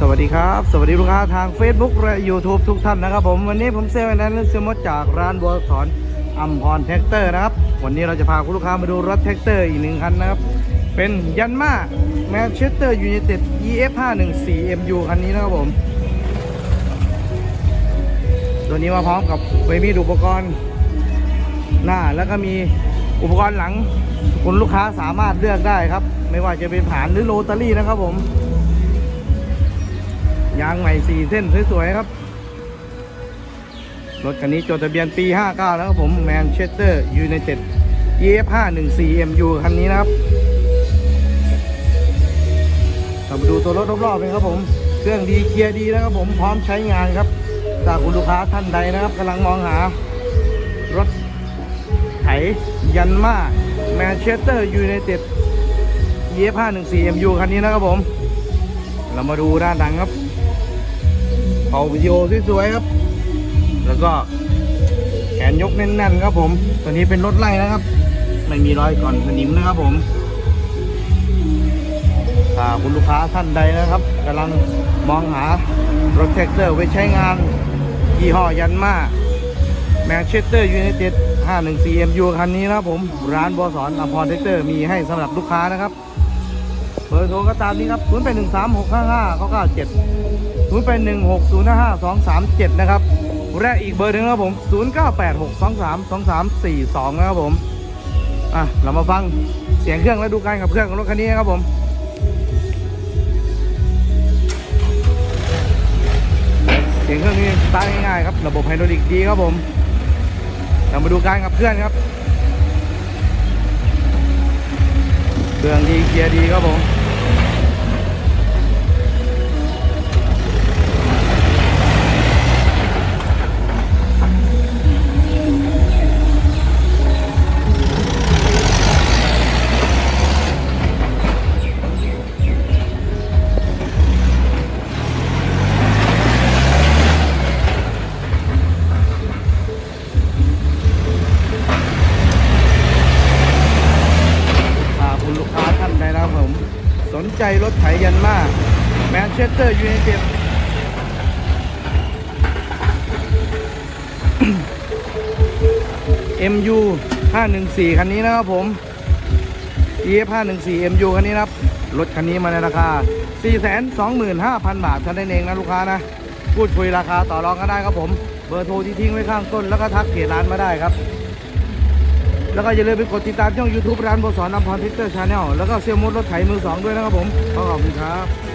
สวัสดีครับ สวัสดีลูกค้าทาง Facebook และ YouTube ทุกท่านนะครับผมวันนี้ผมเซลล์แอนด์เซลมดจากร้านบัวสอนอัมพรแท็กเตอร์นะครับ วันนี้เราจะพาคุณลูกค้ามาดูรถแท็กเตอร์อีกหนึ่งคันนะครับ เป็นยันมาแมนเชสเตอร์ยูไนเต็ด EF 5 1 4 MU คันนี้นะครับผม ตัวนี้มาพร้อมกับไวมีดอุปกรณ์หน้าแล้วก็มีอุปกรณ์หลังคุณลูกค้าสามารถเลือกได้ครับ ไม่ว่าจะเป็นผานหรือโรตารี่นะครับผม ยางใหม่4เส้นสวยๆครับ รถคันนี้จดทะเบียนปี 59 แล้วครับผมแมนเชสเตอร์ยูไนเต็ด EF 514 MU คันนี้นะครับเรามาดูตัวรถรอบๆเลยครับผม เครื่องดีเกียร์ดีนะครับผมพร้อมใช้งานครับ จากคุณลูกค้าท่านใดนะครับกำลังมองหา รถไถยันมาแมนเชสเตอร์ยูไนเต็ด EF 514 MU คันนี้นะครับผม เรามาดูด้านหลังครับ เป่าวิดีโอสวยๆครับ แล้วก็แขนยกแน่นๆครับผม ตัวนี้เป็นรถไล่นะครับ ไม่มีรอยก่อนสนิมนะครับผมถ้าคุณลูกค้าท่านใดนะครับกำลังมองหารถแท็กเตอร์ไว้ใช้งานยี่ห้อยันมาแมนเชสเตอร์ยูไนเต็ด 514 MU คันนี้นะครับผม ร้านบอสอนอภรแท็กเตอร์มีให้สำหรับลูกค้านะครับ เบอร์โทรก็ตามนี้ครับ 0 8 1 3 6 5 5 9 9 7 0 8 1 6 0 5 5 2 3 7 นะครับและอีกเบอร์หนึ่งครับผม 0 9 8 6 2 3 2 3 4 2 นะครับผม อะ เรามาฟังเสียงเครื่องและดูการขับเคลื่อนของรถคันนี้นครับผมเสียงเครื่องนี้สตาร์ทง่ายๆครับ ระบบไฮดรอลิกดีครับผม เรามาดูการขับเคลื่อนครับ เครื่องดีเกียร์ดีครับผม ใจรถไถยันมาแมนเชสเตอร์ยูไนเต็ด MU 514คันนี้นะครับผม EF 514 MU คันนี้นะครับ รถคันนี้มาในราคา 425,000 บาทท่านได้เองนะลูกค้านะ พูดคุยราคาต่อรองกันได้ครับผม เบอร์โทรที่ทิ้งไว้ข้างต้นแล้วก็ทักเพจร้านมาได้ครับ แล้วก็อย่าลืมไปกดติดตามช่อง YouTube ร้านบสอนนำพรทิกเตอร์ชาแนลแล้วก็เซียมมดรถไถมือสองด้วยนะครับผมขอบคุณครับ